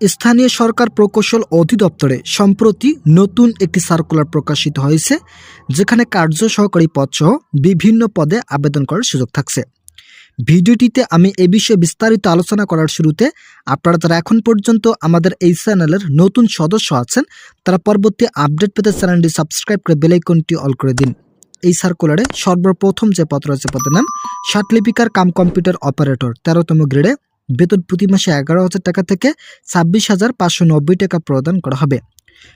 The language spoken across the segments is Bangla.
স্থানীয় সরকার প্রকৌশল অধিদপ্তরে সম্প্রতি নতুন একটি সার্কুলার প্রকাশিত হয়েছে, যেখানে কার্য সহকারী পদসহ বিভিন্ন পদে আবেদন করার সুযোগ থাকছে। ভিডিওটিতে আমি এ বিষয়ে বিস্তারিত আলোচনা করার শুরুতে আপনারা যারা এখন পর্যন্ত আমাদের এই চ্যানেলের নতুন সদস্য আছেন, তারা পরবর্তী আপডেট পেতে চ্যানেলটি সাবস্ক্রাইব করে বেলাইকনটি অল করে দিন। এই সার্কুলারে সর্বপ্রথম যে পদ রয়েছে পদের নাম ষাটলিপিকার কাম কম্পিউটার অপারেটর, তেরোতম গ্রেডে বেতন প্রতি মাসে এগারো হাজার টাকা থেকে ছাব্বিশ হাজার পাঁচশো নব্বই টাকা প্রদান করা হবে।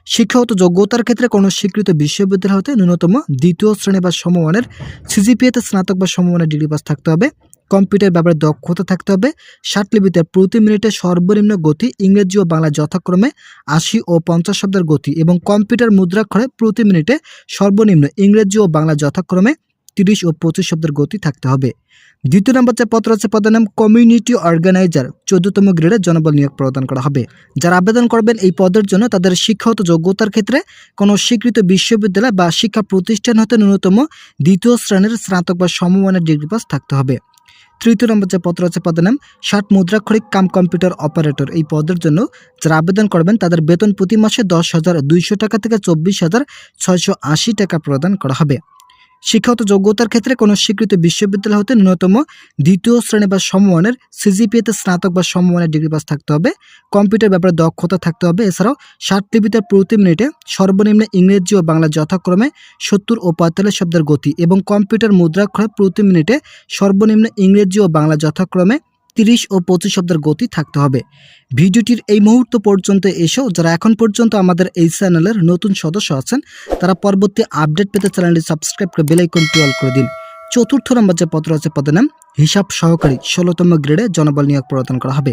শিক্ষাগত যোগ্যতার ক্ষেত্রে কোনো স্বীকৃত বিশ্ববিদ্যালয় হতে ন্যূনতম দ্বিতীয় শ্রেণি বা সমমানের সিজিপিএতে স্নাতক বা সমমানের ডিগ্রি পাস থাকতে হবে। কম্পিউটার ব্যাপারে দক্ষতা থাকতে হবে। ষাটলিপিতে প্রতি মিনিটে সর্বনিম্ন গতি ইংরেজি ও বাংলা যথাক্রমে আশি ও পঞ্চাশ শব্দের গতি এবং কম্পিউটার মুদ্রাক্ষরে প্রতি মিনিটে সর্বনিম্ন ইংরেজি ও বাংলা যথাক্রমে তিরিশ ও পঁচিশ শব্দের গতি থাকতে হবে। দ্বিতীয় নম্বর যে পত্র আছে, পদের নাম কমিউনিটি অর্গানাইজার চোদ্দতম গ্রেডে জনবল নিয়োগ প্রদান করা হবে। যারা আবেদন করবেন এই পদের জন্য তাদের শিক্ষাগত যোগ্যতার ক্ষেত্রে কোনো স্বীকৃত বিশ্ববিদ্যালয় বা শিক্ষা প্রতিষ্ঠান হতে ন্যূনতম দ্বিতীয় শ্রেণির স্নাতক বা সমমানের ডিগ্রি পাস থাকতে হবে। তৃতীয় নম্বর যে পত্র আছে, পদের নাম ষাট মুদ্রাক্ষরিক কাম কম্পিউটার অপারেটর। এই পদের জন্য যারা আবেদন করবেন তাদের বেতন প্রতি মাসে দশ হাজার দুইশো টাকা থেকে চব্বিশ হাজার ছয়শো আশি টাকা প্রদান করা হবে। শিক্ষাগত যোগ্যতার ক্ষেত্রে কোনো স্বীকৃত বিশ্ববিদ্যালয় হতে ন্যূনতম দ্বিতীয় শ্রেণি বা সমমানের সিজিপিএতে স্নাতক বা সমমানের ডিগ্রি পাস থাকতে হবে। কম্পিউটার ব্যাপারে দক্ষতা থাকতে হবে। এছাড়াও ষাট লিপিতে প্রতি মিনিটে সর্বনিম্ন ইংরেজি ও বাংলা যথাক্রমে সত্তর ও পঁয়তাল্লিশ শব্দের গতি এবং কম্পিউটার মুদ্রাক্ষরে প্রতি মিনিটে সর্বনিম্ন ইংরেজি ও বাংলা যথাক্রমে তিরিশ ও পঁচিশ শব্দের গতি থাকতে হবে। ভিডিওটির এই মুহূর্ত পর্যন্ত এসেও যারা এখন পর্যন্ত আমাদের এই চ্যানেলের নতুন সদস্য আছেন, তারা পরবর্তী আপডেট পেতে চ্যানেলটি সাবস্ক্রাইব করে বেলাইকনটি অল করে দিন। চতুর্থ নম্বর যে পত্র আছে পদের নাম হিসাব সহকারী, ষোলোতম গ্রেডে জনবল নিয়োগ প্রদান করা হবে।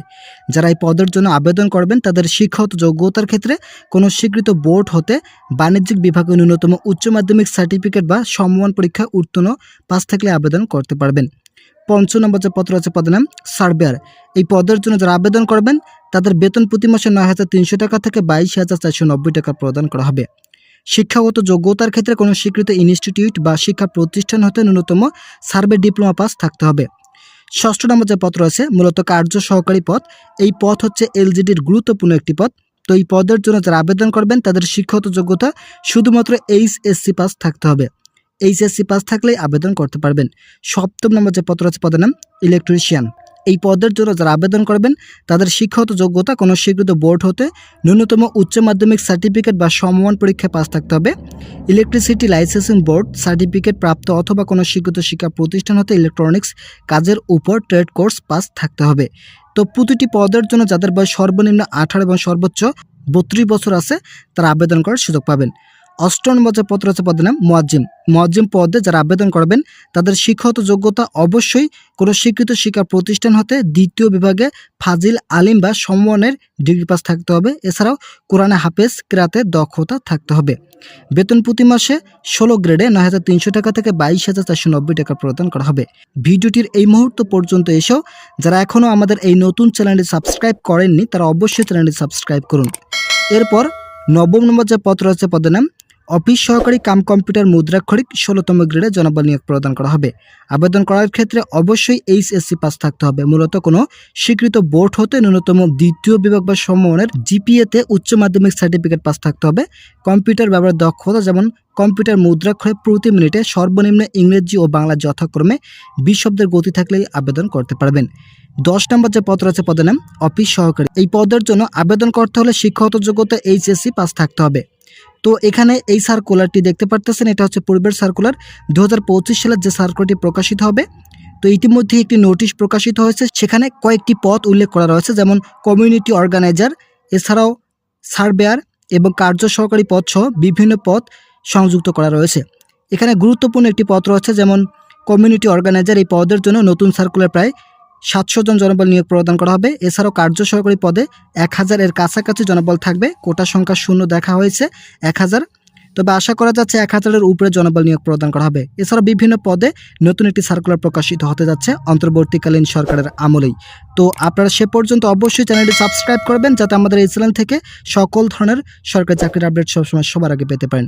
যারা এই পদের জন্য আবেদন করবেন, তাদের শিক্ষাগত যোগ্যতার ক্ষেত্রে কোনো স্বীকৃত বোর্ড হতে বাণিজ্যিক বিভাগে ন্যূনতম উচ্চ মাধ্যমিক সার্টিফিকেট বা সমমান পরীক্ষা উত্তীর্ণ পাস থাকলে আবেদন করতে পারবেন। পঞ্চম নম্বর যে পত্র আছে পদের নাম, সার্ভেয়ার। এই পদের জন্য যারা আবেদন করবেন, তাদের বেতন প্রতি মাসে নয় হাজার তিনশো টাকা থেকে বাইশ হাজার চারশো নব্বই টাকা প্রদান করা হবে। শিক্ষাগত যোগ্যতার ক্ষেত্রে কোনো স্বীকৃত ইনস্টিটিউট বা শিক্ষা প্রতিষ্ঠান হতে ন্যূনতম সার্ভে ডিপ্লোমা পাস থাকতে হবে। ষষ্ঠ নম্বর যে পত্র আছে, মূলত কার্য সহকারী পদ, এই পদ হচ্ছে এলজিডির গুরুত্বপূর্ণ একটি পদ। তো এই পদের জন্য যারা আবেদন করবেন, তাদের শিক্ষাগত যোগ্যতা শুধুমাত্র এইচ এইচএসসি পাস থাকতে হবে। এইচএসসি পাস থাকলেই আবেদন করতে পারবেন। সপ্তম নম্বর যে পত্র আছে, পদের নাম ইলেকট্রিশিয়ান এই পদের জন্য যারা আবেদন করবেন, তাদের শিক্ষাগত যোগ্যতা কোনো স্বীকৃত বোর্ড হতে ন্যূনতম উচ্চ মাধ্যমিক সার্টিফিকেট বা সমমান পরীক্ষায় পাস থাকতে হবে। ইলেকট্রিসিটি লাইসেন্সিং বোর্ড সার্টিফিকেট প্রাপ্ত অথবা কোনো স্বীকৃত শিক্ষা প্রতিষ্ঠান হতে ইলেকট্রনিক্স কাজের উপর ট্রেড কোর্স পাস থাকতে হবে। তো প্রতিটি পদের জন্য যাদের বয়স সর্বনিম্ন আঠারো এবং সর্বোচ্চ বত্রিশ বছর আছে, তারা আবেদন করার সুযোগ পাবেন। অষ্টম নম্বর পত্র আছে পদের নাম মোয়াজ্জিম। মোয়াজ্জিম পদে যারা আবেদন করবেন, তাদের শিক্ষাগত যোগ্যতা অবশ্যই কোনো স্বীকৃত শিক্ষা প্রতিষ্ঠান হতে দ্বিতীয় বিভাগে ফাজিল আলিম বা সম্মানের ডিগ্রি পাস থাকতে হবে। এছাড়াও কোরআনে হাফেজ ক্রাতে দক্ষতা থাকতে হবে। বেতন প্রতি মাসে ষোলো গ্রেডে নয় হাজার তিনশো টাকা থেকে বাইশ হাজার চারশো নব্বই টাকা প্রদান করা হবে। ভিডিওটির এই মুহূর্ত পর্যন্ত এসেও যারা এখনও আমাদের এই নতুন চ্যানেলটি সাবস্ক্রাইব করেননি, তারা অবশ্যই চ্যানেলটি সাবস্ক্রাইব করুন। এরপর নবম নম্বর যে পত্র আছে পদের নাম অফিস সহকারী কাম কম্পিউটার মুদ্রাক্ষরিক ষোলোতম গ্রেডে জনবল নিয়োগ প্রদান করা হবে। আবেদন করার ক্ষেত্রে অবশ্যই এইচএসসি পাস থাকতে হবে। মূলত কোনো স্বীকৃত বোর্ড হতে ন্যূনতম দ্বিতীয় বিভাগ বা সমমানের জিপিএতে উচ্চ মাধ্যমিক সার্টিফিকেট পাস থাকতে হবে। কম্পিউটার ব্যবহার দক্ষতা যেমন কম্পিউটার মুদ্রাক্ষরে প্রতি মিনিটে সর্বনিম্ন ইংরেজি ও বাংলা যথাক্রমে বিশ শব্দের গতি থাকলেই আবেদন করতে পারবেন। দশ নম্বর যে পত্র আছে, পদের নাম, অফিস সহকারী। এই পদের জন্য আবেদন করতে হলে শিক্ষাগত যোগ্যতা এইচএসসি পাস থাকতে হবে। তো এখানে এই সার্কুলারটি দেখতে পারতেছেন, এটা হচ্ছে পূর্বের সার্কুলার দু হাজার পঁচিশ সালের যে সার্কুলারটি প্রকাশিত হবে, তো ইতিমধ্যে একটি নোটিশ প্রকাশিত হয়েছে। সেখানে কয়েকটি পদ উল্লেখ করা রয়েছে, যেমন কমিউনিটি অর্গানাইজার এছাড়াও সার্ভেয়ার এবং কার্য সহকারী পদ সহ বিভিন্ন পদ সংযুক্ত করা রয়েছে। এখানে গুরুত্বপূর্ণ একটি পদ রয়েছে, যেমন কমিউনিটি অর্গানাইজার এই পদের জন্য নতুন সার্কুলার প্রায় সাতশো জন জনবল নিয়োগ প্রদান করা হবে। এছাড়াও কার্য সহকারী পদে এক হাজারের কাছাকাছি জনবল থাকবে। কোটা সংখ্যা শূন্য দেখা হয়েছে, এক হাজার। তবে আশা করা যাচ্ছে এক হাজারের উপরে জনবল নিয়োগ প্রদান করা হবে। এছাড়াও বিভিন্ন পদে নতুন একটি সার্কুলার প্রকাশিত হতে যাচ্ছে অন্তর্বর্তীকালীন সরকারের আমলেই। তো আপনারা সে পর্যন্ত অবশ্যই চ্যানেলটি সাবস্ক্রাইব করবেন, যাতে আমাদের এই চ্যানেল থেকে সকল ধরনের সরকারি চাকরির আপডেট সবসময় সবার আগে পেতে পারেন।